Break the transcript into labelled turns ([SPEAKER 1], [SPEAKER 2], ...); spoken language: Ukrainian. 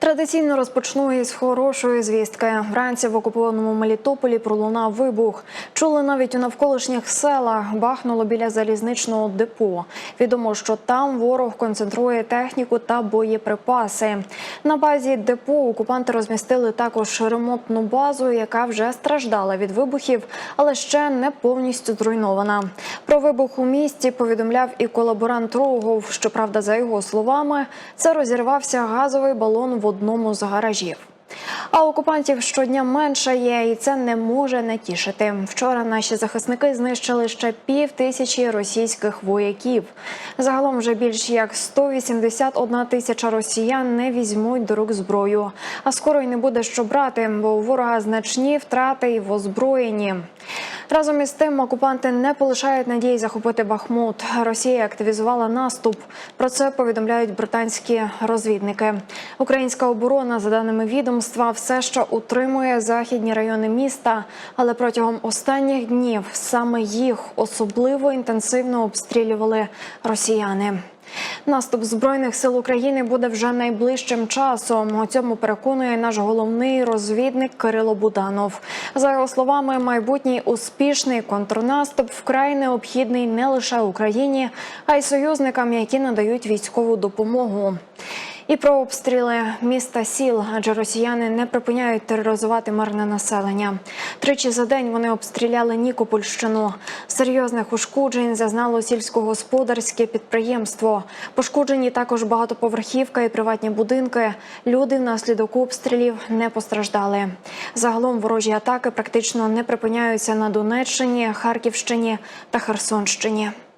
[SPEAKER 1] Традиційно розпочну із хорошої звістки. Вранці в окупованому Мелітополі пролунав вибух. Чули навіть у навколишніх селах. Бахнуло біля залізничного депо. Відомо, що там ворог концентрує техніку та боєприпаси. На базі депо окупанти розмістили також ремонтну базу, яка вже страждала від вибухів, але ще не повністю зруйнована. Про вибух у місті повідомляв і колаборант Рогов. Щоправда, за його словами, це розірвався газовий балон одному з гаражів. А окупантів щодня менше є, і це не може не тішити. Вчора наші захисники знищили ще пів тисячі російських вояків. Загалом вже більш як 181 тисяча росіян не візьмуть до рук зброю. А скоро й не буде що брати, бо у ворога значні втрати і в озброєнні. Разом із тим окупанти не полишають надії захопити Бахмут. Росія активізувала наступ. Про це повідомляють британські розвідники. Українська оборона, за даними відомства, все ще утримує західні райони міста, але протягом останніх днів саме їх особливо інтенсивно обстрілювали росіяни. Наступ збройних сил України буде вже найближчим часом. У цьому переконує наш головний розвідник Кирило Буданов. За його словами, майбутній успішний контрнаступ вкрай необхідний не лише Україні, а й союзникам, які надають військову допомогу. І про обстріли міста сіл, адже росіяни не припиняють тероризувати мирне населення. Тричі за день вони обстріляли Нікопольщину. Серйозних ушкоджень зазнало сільськогосподарське підприємство. Пошкоджені також багатоповерхівка і приватні будинки. Люди внаслідок обстрілів не постраждали. Загалом ворожі атаки практично не припиняються на Донеччині, Харківщині та Херсонщині.